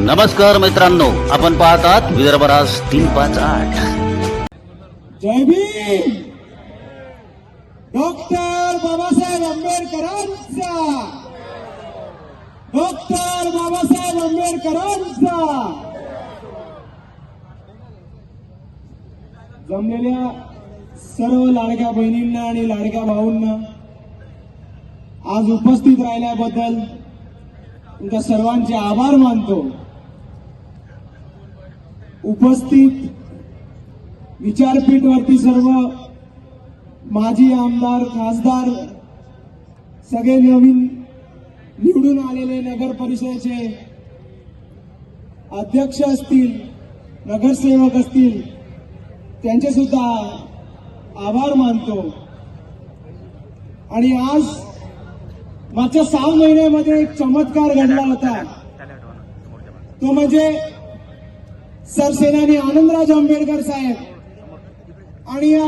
नमस्कार मित्रांनो आपण पाहतात विदर्भराज तीन पाच आठ. जय भीम. डॉक्टर बाबासाहेब आंबेडकरांचा. डॉक्टर बाबासाहेब आंबेडकरांचा. जमलेल्या सर्व लाडक्या बहिणींना आणि लाडक्या भाऊंना आज उपस्थित राहिल्याबद्दल तुमच्या सर्वांचे आभार मानतो. उपस्थित विचारपीठवरती सर्व माजी आमदार खासदार सगळे नवीन निवडून आलेले नगर परिषदेचे अध्यक्ष असतील नगरसेवक असतील त्यांचे सुद्धा आभार मानतो. आणि आज मागच्या सहा महिन्यामध्ये एक चमत्कार घडला होता. तो म्हणजे सरसेनानी आनंदराज आंबेडकर साहेब आणि या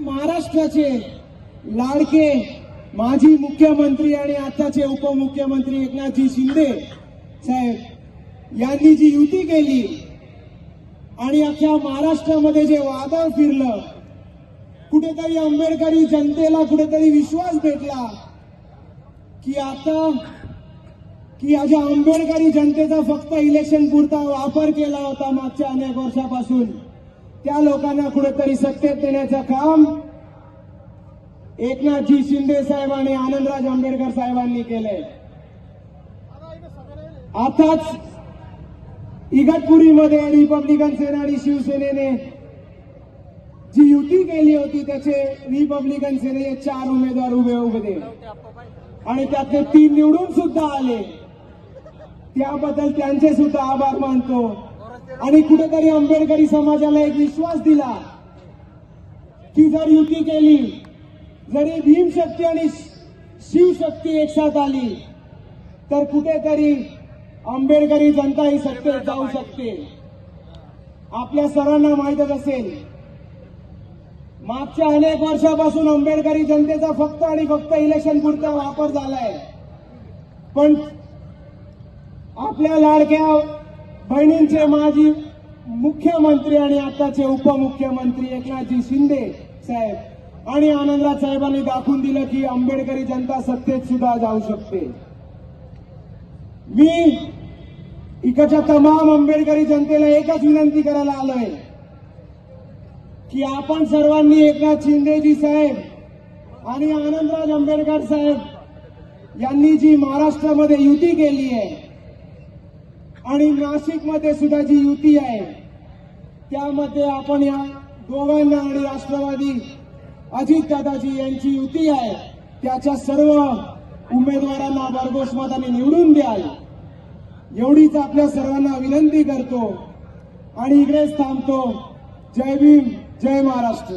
महाराष्ट्राचे लाडके माजी मुख्यमंत्री आणि आताचे उपमुख्यमंत्री एकनाथजी शिंदे साहेब यांनी जी युती केली आणि अख्ख्या महाराष्ट्रामध्ये जे वादळ फिरलं कुठेतरी आंबेडकरी जनतेला कुठेतरी विश्वास भेटला की आता की या ज्या आंबेडकरी जनतेचा फक्त इलेक्शन पुरता वापर केला होता मागच्या अनेक वर्षापासून त्या लोकांना कुठेतरी सत्तेत देण्याचं काम एकनाथजी शिंदे साहेब आणि आनंदराज आंबेडकर साहेबांनी केलंय. आताच इगतपुरीमध्ये रिपब्लिकन सेना आणि शिवसेनेने जी युती केली होती त्याचे रिपब्लिकन सेनेचे चार उमेदवार उभे उभे. आणि त्यातले तीन निवडून सुद्धा आले. त्याबद्दल त्यांचे सुद्धा आभार मानतो. आणि कुठेतरी आंबेडकरी समाजाला एक विश्वास दिला. की जर युती केली जरी भीमशक्ती आणि शिवशक्ती एकसाथ आली तर कुठेतरी आंबेडकरी जनता ही सत्तेत जाऊ शकते. आपल्या सरांना माहीतच असेल मागच्या अनेक वर्षापासून आंबेडकरी जनतेचा फक्त आणि फक्त इलेक्शन पुरता वापर झालाय. पण आपल्या लाडक्या बहिणींचे माजी मुख्यमंत्री आणि आताचे उपमुख्यमंत्री एकनाथजी शिंदे साहेब आणि आनंदराज साहेबांनी दाखवून दिलं की आंबेडकरी जनता सत्तेत सुद्धा जाऊ शकते. मी इकडच्या तमाम आंबेडकरी जनतेला एकच विनंती करायला आलोय की आपण सर्वांनी एकनाथ शिंदेजी साहेब आणि आनंदराज आंबेडकर साहेब यांनी जी महाराष्ट्रामध्ये युती केली आहे आणि नाशिकमध्ये सुद्धा जी युती आहे त्यामध्ये आपण या दोघांना आणि राष्ट्रवादी अजितदादाजी यांची युती आहे त्याच्या सर्व उमेदवारांना भरघोस मताने निवडून द्याल. एवढीच आपल्या सर्वांना विनंती करतो आणि इकडेच थांबतो. जय भीम जय महाराष्ट्र.